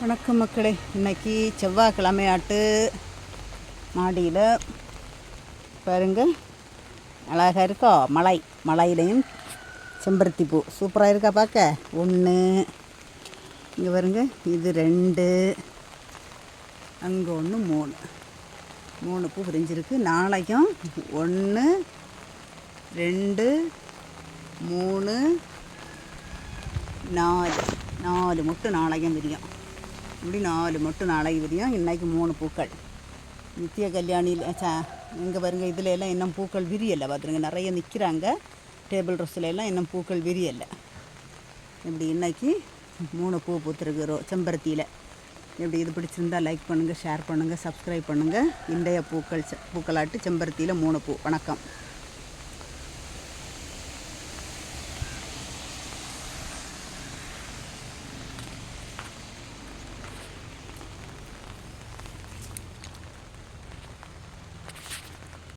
வணக்கம் மக்களே. இன்னைக்கு செவ்வாய்க்கிழமையாட்டு மாடியில் பாருங்க. அழகாக இருக்கா? மலை மலையிலையும் செம்பருத்தி பூ. சூப்பராக இருக்கா பார்க்க ஒன்று இங்கே பாருங்க. இது ரெண்டு. அங்கே ஒன்று மூணு. மூணு பூ பிரிஞ்சிருக்கு நாளைக்கும் ஒன்று ரெண்டு மூணு நாலு. நாலு மட்டும் நாளைக்கும் விரியும். இப்படி நாலு மட்டும் நாளைக்கு விரியும். இன்றைக்கு மூணு பூக்கள். நித்திய கல்யாணியில் சா இங்கே பாருங்க இதில் எல்லாம் இன்னும் பூக்கள் விரியலை. பார்த்துருங்க நிறைய நிற்கிறாங்க டேபிள் ட்ரெஸ்ஸில் எல்லாம் இன்னும் பூக்கள் விரியலை. இப்படி இன்றைக்கி மூணு பூ பூத்துருக்குறோம் செம்பருத்தியில். இப்படி இது பிடிச்சிருந்தா லைக் பண்ணுங்கள் ஷேர் பண்ணுங்கள் சப்ஸ்கிரைப் பண்ணுங்கள் இன்றைய பூக்கள் பூக்களாட்டு செம்பருத்தியில் மூணு பூ. வணக்கம்.